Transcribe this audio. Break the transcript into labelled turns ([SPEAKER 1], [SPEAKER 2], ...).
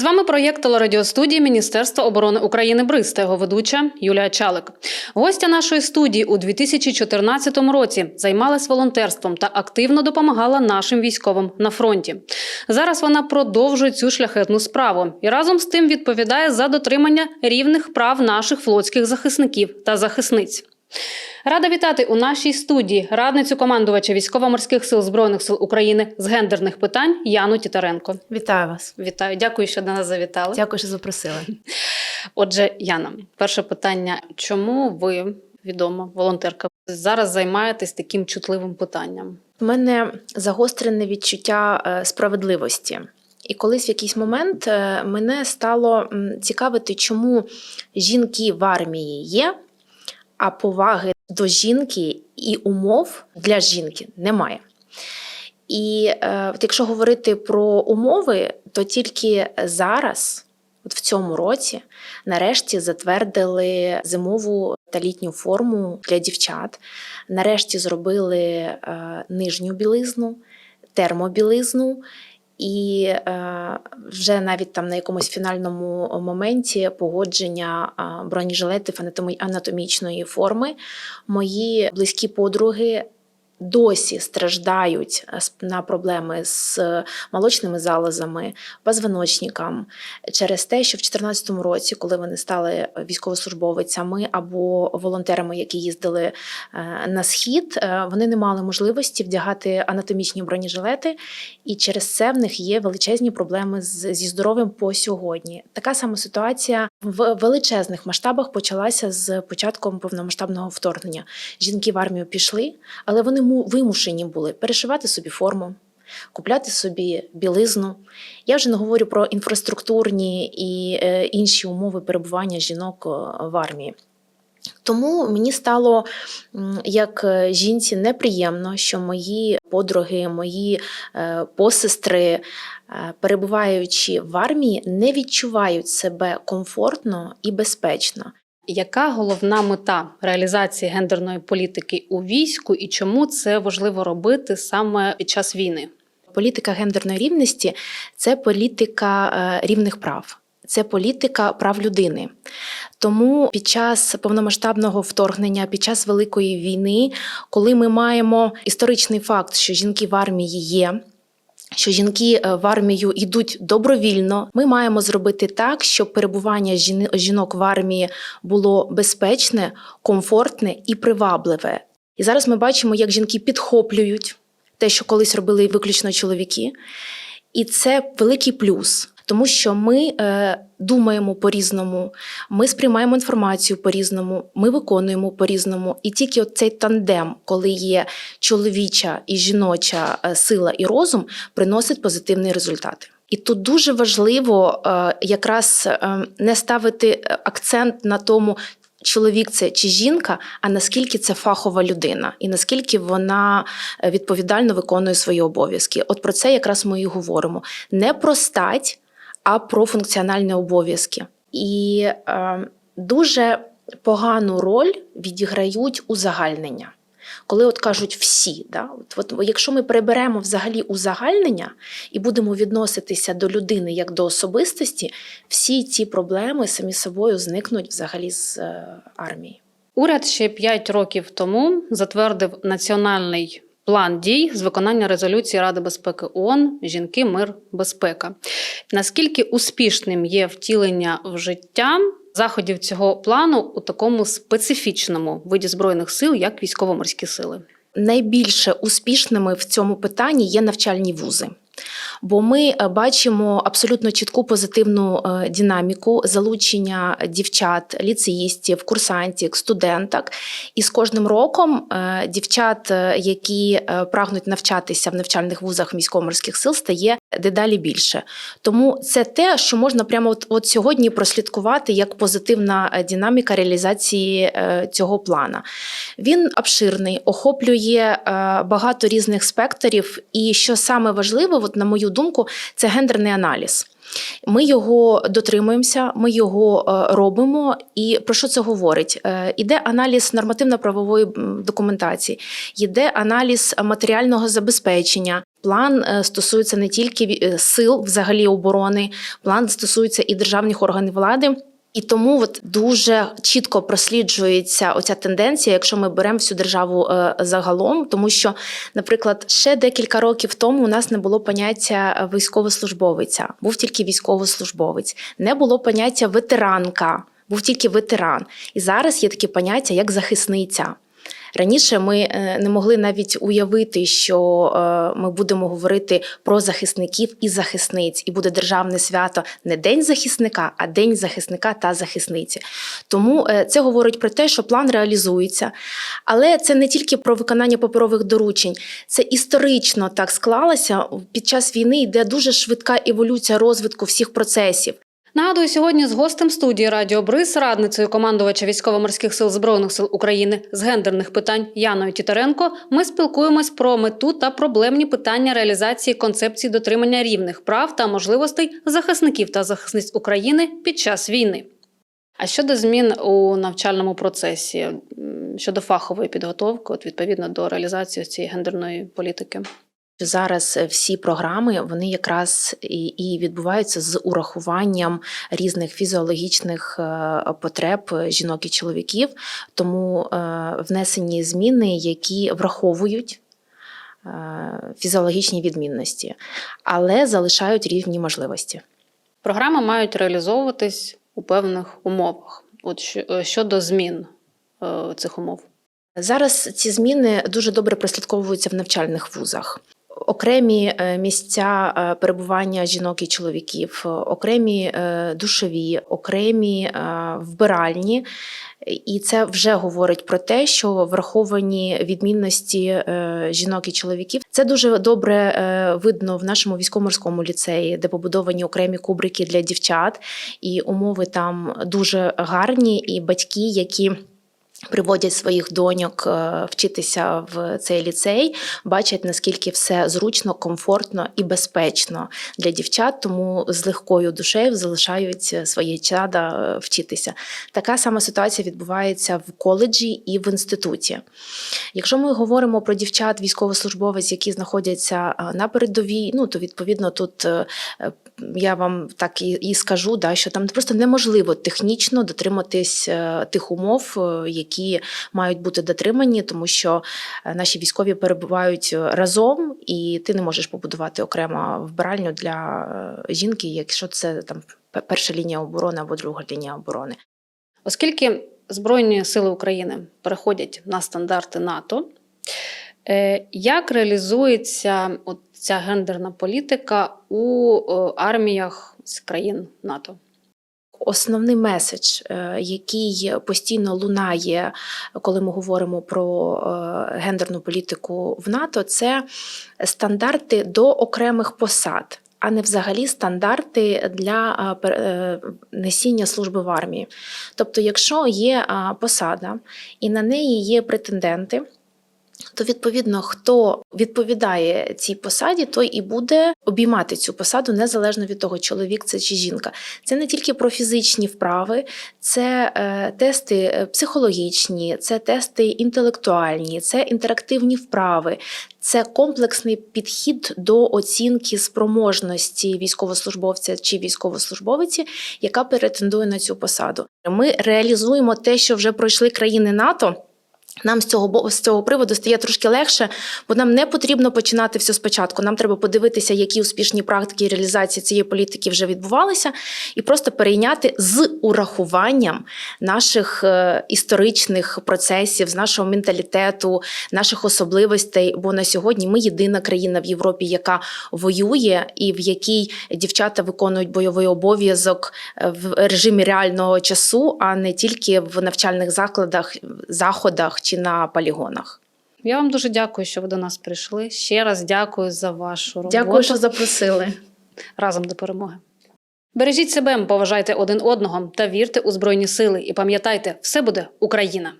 [SPEAKER 1] З вами проєкт телерадіостудії Міністерства оборони України БРИЗ його ведуча Юлія Чалик. Гостя нашої студії у 2014 році займалась волонтерством та активно допомагала нашим військовим на фронті. Зараз вона продовжує цю шляхетну справу і разом з тим відповідає за дотримання рівних прав наших флотських захисників та захисниць. Рада вітати у нашій студії радницю командувача військово-морських сил збройних сил України з гендерних питань Яну Тітаренко.
[SPEAKER 2] Вітаю вас.
[SPEAKER 1] Вітаю, дякую, що до нас завітали.
[SPEAKER 2] Дякую, що запросили.
[SPEAKER 1] Отже, Яна, перше питання: чому ви відома волонтерка зараз займаєтесь таким чутливим питанням?
[SPEAKER 2] У мене загострене відчуття е, справедливості. І колись в якийсь момент е, мене стало цікавити, чому жінки в армії є, а поваги до жінки і умов для жінки немає. І е, от якщо говорити про умови, то тільки зараз, от в цьому році, нарешті затвердили зимову та літню форму для дівчат. Нарешті зробили е, нижню білизну, термобілизну. І е, вже навіть там на якомусь фінальному моменті погодження бронежилетів анатомі- анатомічної форми. Мої близькі подруги досі страждають е, на проблеми з молочними залозами, позвоночником через те, що в 2014 році, коли вони стали військовослужбовицями або волонтерами, які їздили е, на схід, е, вони не мали можливості вдягати анатомічні бронежилети, і через це в них є величезні проблеми зі здоров'ям по сьогодні. Така сама ситуація в величезних масштабах почалася з початком повномасштабного вторгнення. Жінки в армію пішли, але вони му- вимушені були перешивати собі форму. Купляти собі білизну. Я вже не говорю про інфраструктурні і е, інші умови перебування жінок е, в армії. Тому мені стало як е, жінці неприємно, що мої подруги, мої е, посестри, е, перебуваючи в армії, не відчувають себе комфортно і безпечно.
[SPEAKER 1] Яка головна мета реалізації гендерної політики у війську і чому це важливо робити саме під час війни?
[SPEAKER 2] Політика гендерної рівності це політика рівних прав. Це політика прав людини. Тому під час повномасштабного вторгнення, під час великої війни, коли ми маємо історичний факт, що жінки в армії є. Що жінки е, в армію йдуть добровільно, ми маємо зробити так, щоб перебування жінок в армії було безпечне, комфортне і привабливе. І зараз ми бачимо, як жінки підхоплюють те, що колись робили виключно чоловіки. І це великий плюс, тому що ми е, думаємо по-різному, ми сприймаємо інформацію по-різному, ми виконуємо по-різному. І тільки цей тандем, коли є чоловіча і жіноча е, сила і розум, приносить позитивні результати. І тут дуже важливо е, якраз е, не ставити е, акцент на тому, чоловік це чи жінка, а наскільки це фахова людина, і наскільки вона е, відповідально виконує свої обов'язки. От про це якраз ми і говоримо. Не про стать, а про функціональні обов'язки. І е, дуже погану роль відіграють узагальнення. Коли от кажуть всі, да? от, от, якщо ми приберемо взагалі узагальнення і будемо відноситися до людини як до особистості, всі ці проблеми самі собою зникнуть взагалі з е, армії.
[SPEAKER 1] Уряд ще 5 років тому затвердив національний план дій з виконання резолюції Ради безпеки ООН Жінки, мир, безпека. Наскільки успішним є втілення в життя заходів цього плану у такому специфічному виді збройних сил, як військово-морські сили?
[SPEAKER 2] Найбільше успішними в цьому питанні є навчальні вузи. Бо ми е, бачимо абсолютно чітку позитивну е, динаміку залучення дівчат, ліцеїстів, курсантів, студенток. І з кожним роком е, дівчат, які прагнуть навчатися в навчальних вузах військово-морських сил, стає дедалі більше. Тому це те, що можна прямо от, от сьогодні прослідкувати як позитивна динаміка реалізації цього плана. Він обширний, охоплює багато різних спектрів. І що саме важливо, от, на мою думку, це гендерний аналіз. Ми його дотримуємося, ми його е, робимо. І про що це говорить? Е, Іде аналіз нормативно-правової документації, йде аналіз матеріального забезпечення. План е, стосується не тільки сил взагалі оборони, план стосується і державних органів влади. І тому от дуже чітко просліджується оця тенденція, якщо ми беремо всю державу е, загалом, тому що, наприклад, ще декілька років тому у нас не було поняття військовослужбовиця, був тільки військовослужбовець, не було поняття ветеранка, був тільки ветеран. І зараз є таке поняття як захисниця. Раніше ми е, не могли навіть уявити, що е, ми будемо говорити про захисників і захисниць, і буде державне свято не День захисника, а День захисника та захисниці. Тому е, це говорить про те, що план реалізується. Але це не тільки про виконання паперових доручень, це історично так склалося. Під час війни йде дуже швидка еволюція розвитку всіх процесів.
[SPEAKER 1] Нагадую, сьогодні з гостем студії Радіо Бриз, радницею командувача військово-морських сил Збройних сил України з гендерних питань Яною Тітаренко, ми спілкуємось про мету та проблемні питання реалізації концепції дотримання рівних прав та можливостей захисників та захисниць України під час війни. А щодо змін у навчальному процесі, щодо фахової підготовки, от відповідно до реалізації цієї гендерної політики.
[SPEAKER 2] Зараз е, всі програми вони якраз і, і відбуваються з урахуванням різних фізіологічних е, потреб жінок і чоловіків, тому е, внесені зміни, які враховують. Фізіологічні відмінності, але залишають рівні можливості.
[SPEAKER 1] Програми мають реалізовуватись у певних умовах. От щодо змін цих умов.
[SPEAKER 2] Зараз ці зміни дуже добре прослідковуються в навчальних вузах. Окремі е, місця е, перебування жінок і чоловіків, е, окремі душові, окремі вбиральні. І це вже говорить про те, що враховані відмінності жінок і чоловіків. Це дуже добре видно в нашому військово-морському ліцеї, де побудовані окремі кубрики для дівчат, і умови там дуже гарні, і батьки, які приводять своїх доньок е, вчитися в цей ліцей, бачать наскільки все зручно, комфортно і безпечно для дівчат, тому з легкою душею залишають е, своє чада е, вчитися. Така сама ситуація відбувається в коледжі і в інституті. Якщо ми говоримо про дівчат, військовослужбовець, які знаходяться на передовій, ну то відповідно тут я вам так і, і скажу, да, що там просто неможливо технічно дотриматись е, тих умов, е, які мають бути дотримані, тому що е, наші військові перебувають разом, і ти не можеш побудувати окремо вбиральню для жінки, якщо це там перша лінія оборони або друга лінія оборони.
[SPEAKER 1] Оскільки Збройні сили України переходять на стандарти НАТО, як реалізується от ця гендерна політика у е, арміях з країн НАТО?
[SPEAKER 2] Основний меседж, е, який постійно лунає, коли ми говоримо про е, гендерну політику в НАТО, це стандарти до окремих посад. А не взагалі стандарти для несіння служби в армії. Тобто, якщо є посада і на неї є претенденти, то відповідно, хто відповідає цій посаді, той і буде обіймати цю посаду незалежно від того, чоловік це чи жінка. Це не тільки про фізичні вправи, це е, тести е, психологічні, це тести інтелектуальні, це інтерактивні вправи, це комплексний підхід до оцінки спроможності військовослужбовця чи військовослужбовиці, яка претендує на цю посаду. Ми реалізуємо те, що вже пройшли країни НАТО. Нам з цього з цього приводу стає трошки легше, бо нам не потрібно починати все спочатку. Нам треба подивитися, які успішні практики реалізації цієї політики вже відбувалися, і просто перейняти з урахуванням наших е, історичних процесів, з нашого менталітету, наших особливостей. Бо на сьогодні ми єдина країна в Європі, яка воює, і в якій дівчата виконують бойовий обов'язок е, в режимі реального часу, а не тільки в навчальних закладах, заходах чи на полігонах.
[SPEAKER 1] Я вам дуже дякую, що ви до нас прийшли. Ще раз дякую за вашу роботу.
[SPEAKER 2] Дякую, що запросили.
[SPEAKER 1] разом до перемоги. Бережіть себе, поважайте один одного та вірте у Збройні Сили. І пам'ятайте, все буде Україна!